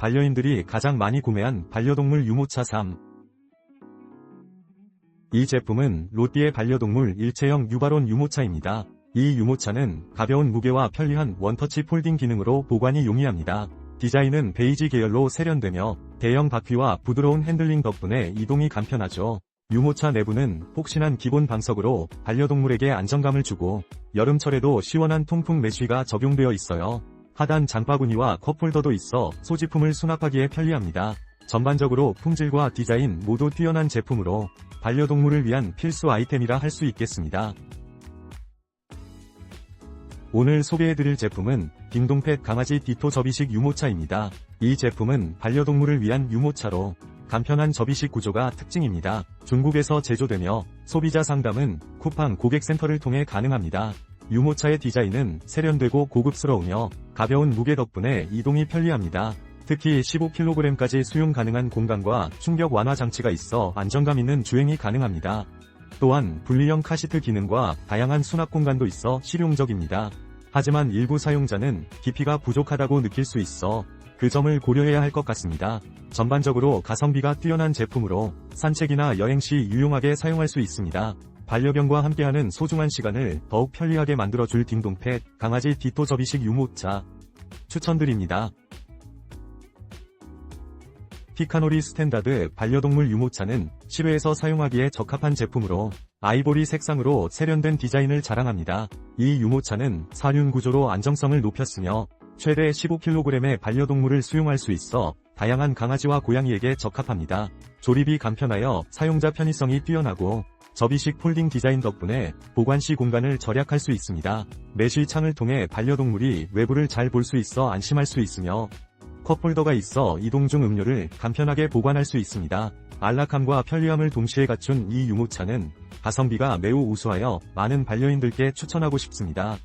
반려인들이 가장 많이 구매한 반려동물 유모차 3. 이 제품은 롯디의 반려동물 일체형 유바론 유모차입니다. 이 유모차는 가벼운 무게와 편리한 원터치 폴딩 기능으로 보관이 용이합니다. 디자인은 베이지 계열로 세련되며 대형 바퀴와 부드러운 핸들링 덕분에 이동이 간편하죠. 유모차 내부는 폭신한 기본 방석으로 반려동물에게 안정감을 주고 여름철에도 시원한 통풍 메쉬가 적용되어 있어요. 하단 장바구니와 컵홀더도 있어 소지품을 수납하기에 편리합니다. 전반적으로 품질과 디자인 모두 뛰어난 제품으로 반려동물을 위한 필수 아이템이라 할 수 있겠습니다. 오늘 소개해드릴 제품은 딩동펫 강아지 디토 접이식 유모차입니다. 이 제품은 반려동물을 위한 유모차로 간편한 접이식 구조가 특징입니다. 중국에서 제조되며 소비자 상담은 쿠팡 고객센터를 통해 가능합니다. 유모차의 디자인은 세련되고 고급스러우며 가벼운 무게 덕분에 이동이 편리합니다. 특히 15kg까지 수용 가능한 공간과 충격 완화 장치가 있어 안정감 있는 주행이 가능합니다. 또한 분리형 카시트 기능과 다양한 수납 공간도 있어 실용적입니다. 하지만 일부 사용자는 깊이가 부족하다고 느낄 수 있어 그 점을 고려해야 할 것 같습니다. 전반적으로 가성비가 뛰어난 제품으로 산책이나 여행 시 유용하게 사용할 수 있습니다. 반려견과 함께하는 소중한 시간을 더욱 편리하게 만들어줄 딩동펫 강아지 디토 접이식 유모차 추천드립니다. 피카노리 스탠다드 반려동물 유모차는 실외에서 사용하기에 적합한 제품으로 아이보리 색상으로 세련된 디자인을 자랑합니다. 이 유모차는 사륜 구조로 안정성을 높였으며 최대 15kg의 반려동물을 수용할 수 있어 다양한 강아지와 고양이에게 적합합니다. 조립이 간편하여 사용자 편의성이 뛰어나고 접이식 폴딩 디자인 덕분에 보관 시 공간을 절약할 수 있습니다. 매실 창을 통해 반려동물이 외부를 잘 볼 수 있어 안심할 수 있으며 컵홀더가 있어 이동 중 음료를 간편하게 보관할 수 있습니다. 안락함과 편리함을 동시에 갖춘 이 유모차는 가성비가 매우 우수하여 많은 반려인들께 추천하고 싶습니다.